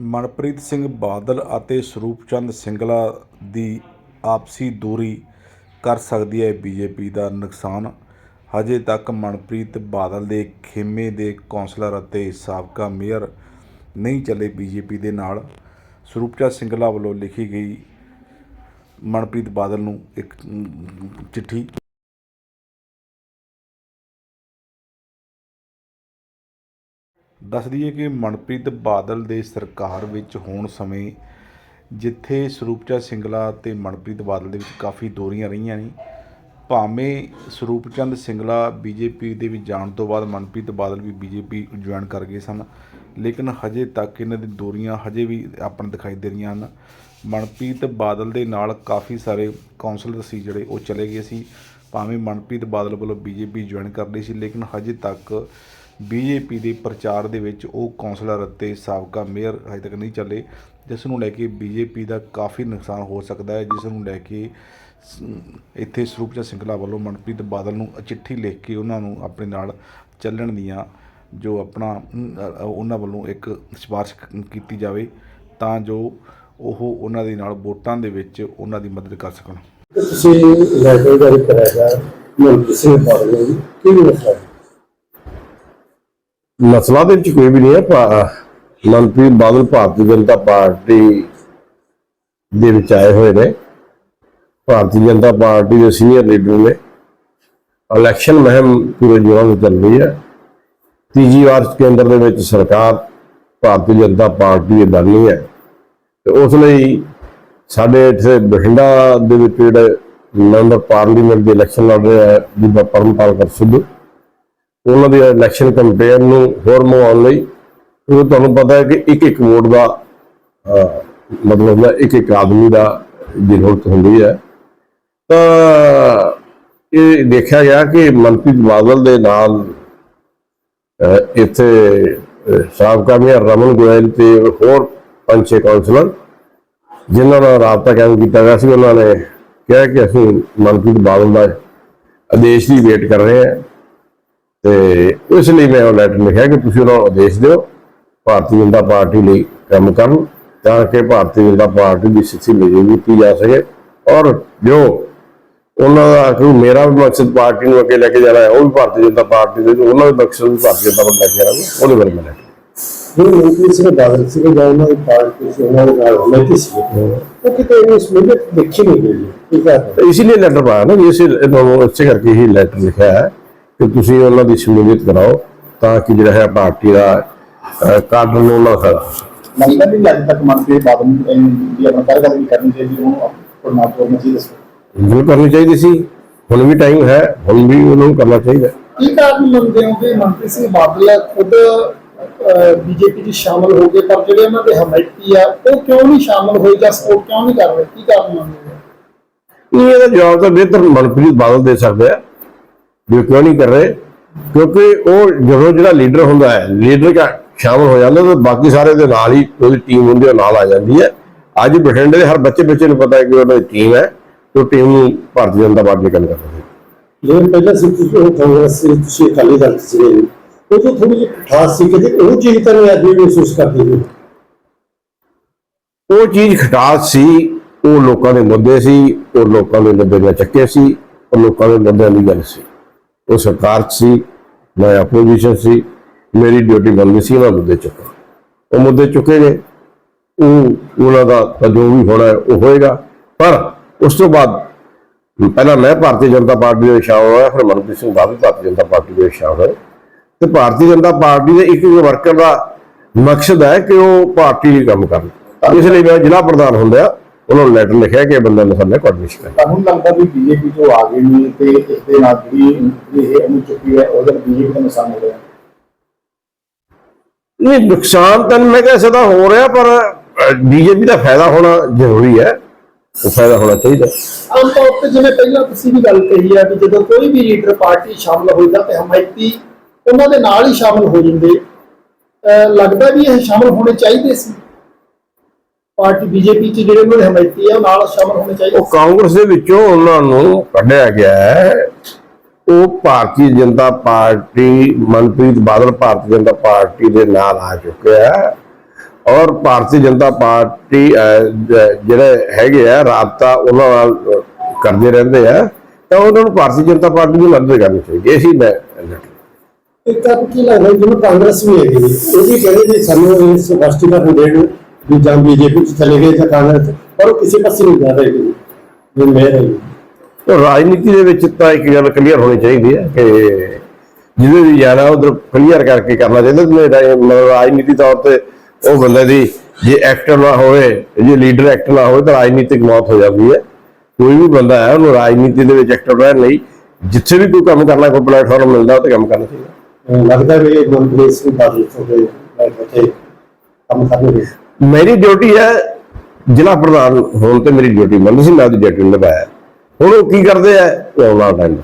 ਮਨਪ੍ਰੀਤ ਸਿੰਘ ਬਾਦਲ ਅਤੇ ਸਰੂਪ ਚੰਦ ਸਿੰਗਲਾ ਦੀ ਆਪਸੀ ਦੂਰੀ ਕਰ ਸਕਦੀ ਹੈ ਬੀਜੇਪੀ ਦਾ ਨੁਕਸਾਨ। ਹਜੇ ਤੱਕ ਮਨਪ੍ਰੀਤ ਬਾਦਲ ਦੇ ਖੇਮੇ ਦੇ ਕੌਂਸਲਰ ਅਤੇ ਸਾਬਕਾ ਮੇਅਰ ਨਹੀਂ ਚੱਲੇ ਬੀਜੇਪੀ ਦੇ ਨਾਲ। ਸਰੂਪ ਸਿੰਗਲਾ ਵੱਲੋਂ ਲਿਖੀ ਗਈ ਮਨਪ੍ਰੀਤ ਬਾਦਲ ਨੂੰ ਇੱਕ ਚਿੱਠੀ ਦੱਸ ਦਈਏ ਕਿ ਮਨਪ੍ਰੀਤ ਬਾਦਲ ਦੇ ਸਰਕਾਰ ਵਿੱਚ ਹੋਣ ਸਮੇਂ ਜਿੱਥੇ ਸਰੂਪਚਾ ਸਿੰਗਲਾ ਤੇ ਮਨਪ੍ਰੀਤ ਬਾਦਲ ਦੇ ਵਿੱਚ ਕਾਫੀ ਦੂਰੀਆਂ ਰਹੀਆਂ ਨੇ, ਭਾਵੇਂ ਸਰੂਪਚੰਦ ਸਿੰਗਲਾ ਬੀਜੇਪੀ ਦੇ ਵਿੱਚ ਜਾਣ ਤੋਂ ਬਾਅਦ ਮਨਪ੍ਰੀਤ ਬਾਦਲ ਵੀ ਬੀਜੇਪੀ ਜੁਆਇਨ ਕਰ ਗਏ ਸਨ, ਲੇਕਿਨ ਹਜੇ ਤੱਕ ਇਹਨਾਂ ਦੀ ਦੂਰੀਆਂ ਹਜੇ ਵੀ ਆਪਾਂ ਦਿਖਾਈ ਦੇ ਰਹੀਆਂ ਹਨ। ਮਨਪ੍ਰੀਤ ਬਾਦਲ ਦੇ ਨਾਲ ਕਾਫੀ ਸਾਰੇ ਕੌਂਸਲਰ ਸੀ ਜਿਹੜੇ, ਉਹ ਚਲੇ ਗਏ ਸੀ। ਭਾਵੇਂ ਮਨਪ੍ਰੀਤ ਬਾਦਲ ਵੱਲੋਂ ਬੀਜੇਪੀ ਜੁਆਇਨ ਕਰ ਲਈ ਸੀ, ਲੇਕਿਨ ਹਜੇ ਤੱਕ ਬੀਜੇਪੀ ਦੇ ਪ੍ਰਚਾਰ ਦੇ ਵਿੱਚ ਉਹ ਕੌਂਸਲਰ ਅਤੇ ਸਾਬਕਾ ਮੇਅਰ ਹਜੇ ਤੱਕ ਨਹੀਂ ਚੱਲੇ, ਜਿਸ ਨੂੰ ਲੈ ਕੇ ਬੀਜੇਪੀ ਦਾ ਕਾਫੀ ਨੁਕਸਾਨ ਹੋ ਸਕਦਾ ਹੈ, ਜਿਸ ਨੂੰ ਲੈ ਕੇ ਇੱਥੇ ਸਰੂਪਚੰਦ ਸਿੰਗਲਾ ਵੱਲੋਂ ਮਨਪ੍ਰੀਤ ਬਾਦਲ ਨੂੰ ਚਿੱਠੀ ਲਿਖ ਕੇ ਉਹਨਾਂ ਨੂੰ ਆਪਣੇ ਨਾਲ ਚੱਲਣ ਦੀਆਂ ਜੋ ਆਪਣਾ ਉਹਨਾਂ ਵੱਲੋਂ ਇੱਕ ਸਿਫਾਰਿਸ਼ ਕੀਤੀ ਜਾਵੇ ਤਾਂ ਜੋ ਉਹ ਉਹਨਾਂ ਦੇ ਨਾਲ ਵੋਟਾਂ ਦੇ ਵਿੱਚ ਉਹਨਾਂ ਦੀ ਮਦਦ ਕਰ ਸਕਣ। ਤੁਸੀਂ ਲੈਟਰ ਜਾਰੀ ਕਰਾਇਆ ਮਨਪ੍ਰੀਤ ਸਿੰਘ ਬਾਦਲ ਨੂੰ ਕੀ ਮਸਲਾ ਮਸਲਾ ਦੇ ਵਿੱਚ ਕੋਈ ਵੀ ਨਹੀਂ ਹੈ, ਭਾ- ਮਨਪ੍ਰੀਤ ਬਾਦਲ ਭਾਰਤੀ ਜਨਤਾ ਪਾਰਟੀ ਦੇ ਵਿੱਚ ਆਏ ਹੋਏ ਨੇ। ਭਾਰਤੀ ਜਨਤਾ ਪਾਰਟੀ ਦੇ ਸੀਨੀਅਰ ਲੀਡਰ ਨੇ। ਇਲੈਕਸ਼ਨ ਮਹਿਮ ਪੂਰੇ ਜੋਰਾਂ ਵਿੱਚ ਚੱਲ ਰਹੀ ਹੈ। ਤੀਜੀ ਵਾਰ ਕੇਂਦਰ ਦੇ ਵਿੱਚ ਸਰਕਾਰ ਭਾਰਤੀ ਜਨਤਾ ਪਾਰਟੀ ਦੇ ਬਣਨੀ ਹੈ। ਤੇ ਉਸ ਲਈ ਸਾਡੇ ਇੱਥੇ ਬਠਿੰਡਾ ਦੇ ਵਿੱਚ ਜਿਹੜੇ ਮੈਂਬਰ ਪਾਰਲੀਮੈਂਟ ਦੇ ਇਲੈਕਸ਼ਨ ਲੜ ਰਹੇ ਹੈ ਬੀਬਾ ਪਰਮਪਾਲ ਕਰ ਸਿੱਧੂ। ਉਹਨਾਂ ਦੀ ਇਲੈਕਸ਼ਨ ਕੰਪੇਨ ਨੂੰ ਹੋਰ ਮੁਹਾਉਣ ਲਈ। ਉਹ ਤੁਹਾਨੂੰ ਪਤਾ ਹੈ ਕਿ ਇੱਕ ਇੱਕ ਵੋਟ ਦਾ ਮਤਲਬ ਹੁੰਦਾ ਇੱਕ ਇੱਕ ਆਦਮੀ ਦਾ ਜ਼ਰੂਰਤ ਹੁੰਦੀ ਹੈ। ਤਾਂ ਇਹ ਦੇਖਿਆ ਗਿਆ ਕਿ ਮਨਪ੍ਰੀਤ ਬਾਦਲ ਦੇ ਨਾਲ ਇੱਥੇ ਸਾਬਕਾ ਮੇਅਰ ਰਮਨ ਗੋਇਲ ਤੇ ਹੋਰ ਪੰਜ ਛੇ ਕਾਉਂਸਲਰ ਜਿਨ੍ਹਾਂ ਨਾਲ ਰਾਬਤਾ ਕਾਇਮ ਕੀਤਾ ਗਿਆ ਸੀ, ਉਹਨਾਂ ਨੇ ਕਿਹਾ ਕਿ ਅਸੀਂ ਮਨਪ੍ਰੀਤ ਬਾਦਲ ਦਾ ਆਦੇਸ਼ ਦੀ ਵੇਟ ਕਰ ਰਹੇ ਹਾਂ। ਤੇ ਇਸ ਲਈ ਮੈਂ ਉਹ ਲੈਟਰ ਲਿਖਿਆ ਕਿ ਤੁਸੀਂ ਉਹਨਾਂ ਨੂੰ ਆਦੇਸ਼ ਦਿਓ ਭਾਰਤੀ ਜਨਤਾ ਪਾਰਟੀ ਲਈ ਕੰਮ ਕਰਨ ਤਾਂ ਕਿ ਭਾਰਤੀ ਜਨਤਾ ਪਾਰਟੀ ਦੀ ਸਥਿਤੀ ਮਜ਼ਬੂਤ ਜਾ ਸਕੇ। ਔਰ ਜੋ ਉਹਨਾਂ ਦਾ ਕੋਈ ਮੇਰਾ ਵੀ ਮਕਸਦ ਪਾਰਟੀ ਨੂੰ ਅੱਗੇ ਲੈ ਕੇ ਜਾਣਾ ਹੈ ਉਹ ਵੀ ਭਾਰਤੀ ਜਨਤਾ ਪਾਰਟੀ ਦੇ ਉਹਨਾਂ ਦਾ ਮਕਸਦ ਵੀ ਭਾਰਤੀ ਜਨਤਾ ਪਾਰਟੀ ਲੈ ਕੇ ਜਾਣਾ ਉਹਦੇ ਬਾਰੇ ਮੈਂ ਜਿਹੜੇ ਮਨਪ੍ਰੀਤ ਸਿੰਘ ਬਾਦਲ ਸੀ ਜਾਂ ਉਹਨਾਂ ਦੀ ਪਾਰਟੀ ਸੀ ਉਹਨਾਂ ਦੇ ਨਾਲ ਹਮੇਤੀ ਸੀ। ਉਹ ਕਿਤੇ ਇਸ ਵੇਲੇ ਦੇਖੀ ਨਹੀਂ ਗਈ। ਇਸੇ ਲਈ ਲੈਟਰ ਪਾਇਆ ਨਾ ਨੂੰ ਇਸੇ ਕਰਕੇ ਹੀ ਲੈਟਰ ਲਿਖਿਆ ਹੈ। ਕਿ ਤੁਸੀਂ ਉਹਨਾਂ ਦੀ ਸ਼ਮੂਲੀਅਤ ਕਰਾਓ ਤਾਂ ਕਿ ਜਿਹੜਾ ਹੈ ਪਾਰਟੀ ਦਾ ਕਾਡਰ ਨੂੰ ਨਾ ਖੜਾ ਲੱਗਦਾ ਨਹੀਂ ਅੱਜ ਤੱਕ ਮਨਪ੍ਰੀਤ ਬਾਦਲ ਨੂੰ ਦੀ ਆਪਣਾ ਕਾਰਗੁਜ਼ਾਰੀ ਕਰਨੀ ਚਾਹੀਦੀ ਉਹਨੂੰ ਪ੍ਰਮਾਤਮਾ ਤੋਂ ਮਜੀਦ ਦੱਸੋ। ਬਿਲਕੁਲ ਕਰਨੀ ਚਾਹੀਦੀ ਸੀ। ਹੁਣ ਵੀ ਟਾਈਮ ਹੈ ਹੁਣ ਵੀ ਉਹਨਾਂ ਨੂੰ ਕਰਨਾ ਚਾਹੀਦਾ। ਕੀ ਕਾਰਨ ਮੰਨਦੇ ਹੋ ਕਿ ਮਨਪ੍ਰੀਤ ਸਿੰਘ ਬਾਦਲ ਖੁਦ ਬੀਜੇਪੀ 'ਚ ਸ਼ਾਮਲ ਹੋ ਗਏ ਪਰ ਜਿਹੜੇ ਉਹਨਾਂ ਦੇ ਹਮਾਇਤੀ ਆ ਉਹ ਕਿਉਂ ਨਹੀਂ ਸ਼ਾਮਲ ਹੋਏ ਜਾਂ ਸਪੋਰਟ ਕਿਉਂ ਨਹੀਂ ਕਰ ਰਹੇ? ਕੀ ਕਾਰਨ ਮੰਨਦੇ ਹੋ? ਨਹੀਂ ਇਹਦਾ ਜਵਾਬ ਤਾਂ ਬਿਹਤਰ ਮਨਪ੍ਰੀਤ ਬਾਦਲ ਦੇ ਸਕਦੇ ਆ। ਵੀ ਕਿਉਂ ਨਹੀਂ ਕਰ ਰਹੇ? ਕਿਉਂਕਿ ਉਹ ਜਦੋਂ ਜਿਹੜਾ ਲੀਡਰ ਹੁੰਦਾ ਹੈ ਲੀਡਰ ਕਾ ਸ਼ਾਮਲ ਹੋ ਜਾਂਦਾ ਤਾਂ ਬਾਕੀ ਸਾਰੇ ਦੇ ਨਾਲ ਹੀ ਉਹਦੀ ਟੀਮ ਹੁੰਦੀ ਹੈ ਨਾਲ ਆ ਜਾਂਦੀ ਹੈ। ਅੱਜ ਬਠਿੰਡੇ ਦੇ ਹਰ ਬੱਚੇ ਬੱਚੇ ਨੂੰ ਪਤਾ ਹੈ ਕਿ ਉਹਨਾਂ ਦੀ ਟੀਮ ਹੈ ਤੇ ਉਹ ਟੀਮ ਨੂੰ ਭਾਰਤੀ ਜਨਤਾ ਪਾਰਟੀ ਨਾਲ ਕੰਮ ਕਰ ਰਹੀ ਹੈ। ਜਿਹੜੇ ਪਹਿਲਾਂ ਸੀ ਤੁਸੀਂ ਉਹ ਕਾਂਗਰਸ ਸੀ ਤੁਸੀਂ ਅਕਾਲੀ ਦਲ ਸੀ ਉਹ ਤੋਂ ਥੋੜੀ ਜਿਹੀ ਖਾਸ ਸੀ ਕਿ ਉਹ ਚੀਜ਼ ਤਾਂ ਨਹੀਂ ਅੱਜ ਵੀ ਮਹਿਸੂਸ ਕਰਦੇ ਨੇ ਉਹ ਚੀਜ਼ ਖਟਾਸ ਸੀ ਉਹ ਲੋਕਾਂ ਦੇ ਮੁੱਦੇ ਸੀ ਉਹ ਲੋਕਾਂ ਦੇ ਮੁੱਦੇ ਨਾਲ ਚੱਕੇ ਸੀ ਉਹ ਲੋਕਾਂ ਦੇ ਮੁੱਦਿਆਂ ਦੀ ਗੱਲ ਸੀ। ਉਹ ਸਰਕਾਰ 'ਚ ਸੀ, ਮੈਂ ਆਪੋਜੀਸ਼ਨ ਸੀ, ਮੇਰੀ ਡਿਊਟੀ ਬਣਦੀ ਸੀ ਉਹਨਾਂ ਮੁੱਦੇ ਚੁੱਕਾਂ। ਉਹ ਮੁੱਦੇ ਚੁੱਕੇ ਗਏ ਉਹ ਉਹਨਾਂ ਦਾ ਤਾਂ ਜੋ ਵੀ ਹੋਣਾ ਉਹ ਹੋਏਗਾ। ਪਰ ਉਸ ਤੋਂ ਬਾਅਦ ਪਹਿਲਾਂ ਮੈਂ ਭਾਰਤੀ ਜਨਤਾ ਪਾਰਟੀ ਦੇ ਵਿੱਚ ਸ਼ਾਮਲ ਹੋਇਆ, ਫਿਰ ਮਨਪ੍ਰੀਤ ਸਿੰਘ ਬਾਦਲ ਭਾਰਤੀ ਜਨਤਾ ਪਾਰਟੀ ਦੇ ਵਿੱਚ ਸ਼ਾਮਲ ਹੋਏ। ਤੇ ਭਾਰਤੀ ਜਨਤਾ ਪਾਰਟੀ ਦੇ ਇੱਕ ਵਰਕਰ ਦਾ ਮਕਸਦ ਹੈ ਕਿ ਉਹ ਪਾਰਟੀ ਲਈ ਕੰਮ ਕਰਨ। ਇਸ ਲਈ ਮੈਂ ਜ਼ਿਲ੍ਹਾ ਪ੍ਰਧਾਨ ਹੁੰਦਾ ਉਹਨਾਂ ਨੂੰ ਲੈਟਰ ਲਿਖਿਆ ਕਿ ਇਹ ਬੰਦਾ ਸਾਡੇ ਕੋਆਰਡੀਨੇਸ਼ਨ ਕਰੇ ਤੁਹਾਨੂੰ ਲੱਗਦਾ ਵੀ ਬੀਜੇਪੀ ਤੋਂ ਆ ਗਏ ਨੇ ਤੇ ਇਸ ਦੇ ਨਾਲ ਜਿਹੜੀ ਇਹ ਉਹਨੂੰ ਚੁੱਕੀ ਹੈ ਉਹਦਾ ਬੀਜੇਪੀ ਦਾ ਨੁਕਸਾਨ ਹੋ ਰਿਹਾ? ਨਹੀਂ ਨੁਕਸਾਨ ਤਾਂ ਮੈਂ ਕਹਿ ਸਕਦਾ ਹੋ ਰਿਹਾ ਪਰ ਬੀਜੇਪੀ ਦਾ ਫਾਇਦਾ ਹੋਣਾ ਜ਼ਰੂਰੀ ਹੈ। ਉਹ ਫਾਇਦਾ ਹੋਣਾ ਚਾਹੀਦਾ। ਆਮ ਤੌਰ ਤੇ ਜਿਵੇਂ ਪਹਿਲਾਂ ਤੁਸੀਂ ਵੀ ਗੱਲ ਕਹੀ ਆ ਕਿ ਜਦੋਂ ਕੋਈ ਵੀ ਲੀਡਰ ਪਾਰਟੀ ਸ਼ਾਮਲ ਹੋਈਦਾ ਤੇ ਹਮਾਇਤੀ ਉਹਨਾਂ ਦੇ ਨਾਲ ਹੀ ਸ਼ਾਮਲ ਹੋ ਜਾਂਦੇ। ਲੱਗਦਾ ਵੀ ਇਹ ਸ਼ਾਮਲ ਹੋਣੇ ਚਾਹੀਦੇ ਸੀ। ਪਾਰਟੀ ਬੀਜੇਪੀ ਚ ਜਿਹੜੇ ਉਹਨਾਂ ਦੇ ਹਮਾਇਤੀ ਆ ਉਹ ਨਾਲ ਸ਼ਾਮਲ ਹੋਣੇ ਚਾਹੀਦੇ। ਉਹ ਕਾਂਗਰਸ ਦੇ ਵਿੱਚੋਂ ਉਹਨਾਂ ਨੂੰ ਕੱਢਿਆ ਗਿਆ ਹੈ। ਉਹ ਭਾਰਤੀ ਜਨਤਾ ਪਾਰਟੀ ਮਨਪ੍ਰੀਤ ਬਾਦਲ ਭਾਰਤੀ ਜਨਤਾ ਪਾਰਟੀ ਦੇ ਨਾਲ ਆ ਚੁੱਕਿਆ ਹੈ। ਔਰ ਭਾਰਤੀ ਜਨਤਾ ਪਾਰਟੀ ਜਿਹੜੇ ਹੈਗੇ ਆ ਰਾਬਤਾ ਉਹਨਾਂ ਨਾਲ ਕਰਦੇ ਰਹਿੰਦੇ ਆ। ਤਾਂ ਉਹਨਾਂ ਨੂੰ ਭਾਰਤੀ ਜਨਤਾ ਪਾਰਟੀ ਦੀ ਮਦਦ ਕਰਨੀ ਚਾਹੀਦੀ ਹੈ। ਇਹੀ ਮੈਂ ਇੱਕ ਤਾਂ ਕੀ ਲੱਗਦਾ ਜਿਵੇਂ ਕਾਂਗਰਸ ਵੀ ਹੈਗੀ ਉਹ ਵੀ ਕਹਿੰਦੇ ਜੀ ਸਾਨੂੰ ਇਸ ਸਪਸ਼ਟੀਕਰਨ ਦੇਣ ਵੀ ਜਾਂ ਬੀਜੇਪੀ ਚ ਚਲੇ ਗਏ ਜਾਂ ਕਾਂਗਰਸ ਚ, ਪਰ ਉਹ ਕਿਸੇ ਪਾਸੇ ਨਹੀਂ ਜਾ ਰਹੇ ਜੀ। ਜੇ ਮੇਰ ਹੈ ਜੀ। ਤਾਂ ਰਾਜਨੀਤੀ ਦੇ ਵਿੱਚ ਤਾਂ ਇੱਕ ਗੱਲ ਕਲੀਅਰ ਹੋਣੀ ਚਾਹੀਦੀ ਹੈ ਕਿ ਜਿਹਦੇ ਵੀ ਜਾਣਾ ਉਧਰ ਕਲੀਅਰ ਕਰਕੇ ਕਰਨਾ ਚਾਹੀਦਾ ਤੇ ਰਾ- ਮਤਲਬ ਰਾਜਨੀਤੀ ਤੌਰ ਤੇ ਉਹ ਬੰਦੇ ਦੀ ਜੇ ਐਕਟਰ ਨਾ ਹੋਵੇ ਜੇ ਲੀਡਰ ਐਕਟਰ ਨਾ ਹੋਵੇ ਤਾਂ ਰਾਜਨੀਤਿਕ ਮੌਤ ਹੋ ਜਾਂਦੀ ਹੈ। ਕੋਈ ਵੀ ਬੰਦਾ ਹੈ ਉਹਨੂੰ ਰਾਜਨੀਤੀ ਦੇ ਵਿੱਚ ਐਕਟਰ ਰਹਿਣ ਲਈ ਜਿੱਥੇ ਵੀ ਕੋਈ ਕੰਮ ਕਰਨਾ ਕੋਈ ਪਲੇਟਫਾਰਮ ਮਿਲਦਾ ਉਹ ਤੇ ਕੰਮ ਕਰਨਾ ਚਾਹੀਦਾ। ਅਹ ਲੱਗਦਾ ਵੀ ਇਹ ਮੰਤਰੀ ਸਿੰਘ ਬਾਦਲ ਤੋਂ ਉੱਥੇ ਕੰਮ ਕਰਨਗੇ। ਮੇਰੀ ਡਿਊਟੀ ਹੈ ਜ਼ਿਲ੍ਹਾ ਪ੍ਰਧਾਨ ਹੋਣ ਤੇ ਮੇਰੀ ਡਿਊਟੀ ਮੰਨ ਸੀ ਮੈਂ ਉਹਦੀ ਡਿਊਟੀ ਨਿਭਾਇਆ। ਹੁਣ ਉਹ ਕੀ ਕਰਦੇ ਆ, ਉਹ ਆਉਣ ਵਾਲਾ ਟਾਈਮ